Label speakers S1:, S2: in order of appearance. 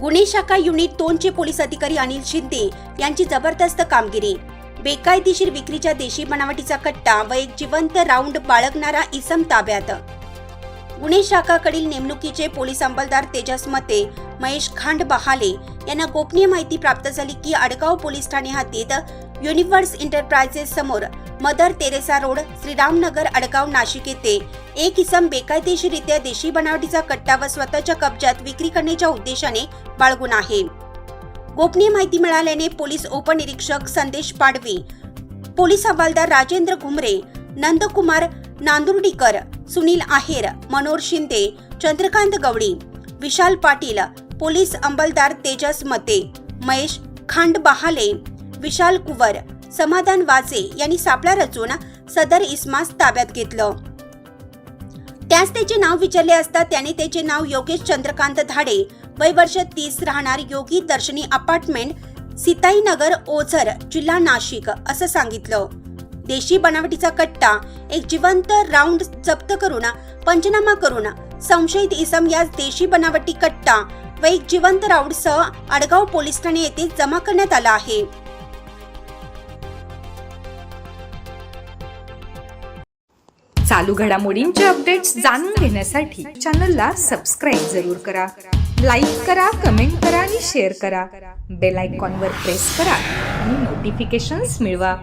S1: गुन्हे शाखा युनिट दोनचे पोलीस अधिकारी अनिल शिंदे यांची जबरदस्त कामगिरी. बेकायदेशीर विक्रीच्या देशी बनावटीचा कट्टा व एक जिवंत राऊंड बाळगणारा इसम ताब्यात. गुन्हे शाखाकडील नेमणुकीचे पोलीस अंमलदार तेजस मते महेश खांड बहाले यांना गोपनीय माहिती प्राप्त झाली की अडगाव पोलीस ठाणे हद्दीत युनिव्हर्स एंटरप्राइजेस समोर Mother Teresa road Shriramnagar Adgaon Nashik येथे एक इसम बेकायदेशीरित्या देशी बनावटीचा कट्टा व स्वतःच्या कब्जात विक्री करण्याच्या उद्देशाने बाळगून आहे. गोपनीय माहिती मिळाल्याने पोलीस उपनिरीक्षक संदेश पाडवी पोलीस हवालदार राजेंद्र घुमरे नंदकुमार नांदुर्डीकर सुनील आहेर मनोहर शिंदे चंद्रकांत गवळी विशाल पाटील पोलीस अंमलदार तेजस मते महेश खांड बहाले विशाल कुवर समाधान वाजे यांनी सापळा रचून सदर इस्मास ताब्यात घेतलं. त्यास त्याचे नाव विचारले असता त्याने त्याचे नाव योगेश चंद्रकांत धाडे वय वर्ष तीस राहणार योगी दर्शनी अपार्टमेंट सिताईनगर ओझर जिल्हा नाशिक असं सांगितलं. देशी बनावटीचा कट्टा एक जिवंत राऊंड जप्त करून पंचनामा करून संशयित इसम या देशी बनावटी कट्टा व एक जिवंत राऊडसह आडगाव पोलीस ठाणे येथे जमा करण्यात आला आहे.
S2: चालू घडामोडींचे अपडेट्स जाणून घेण्यासाठी चॅनलला सबस्क्राईब जरूर करा. लाईक करा कमेंट करा आणि शेअर करा. बेल आयकॉनवर प्रेस करा आणि नोटिफिकेशन्स मिळवा.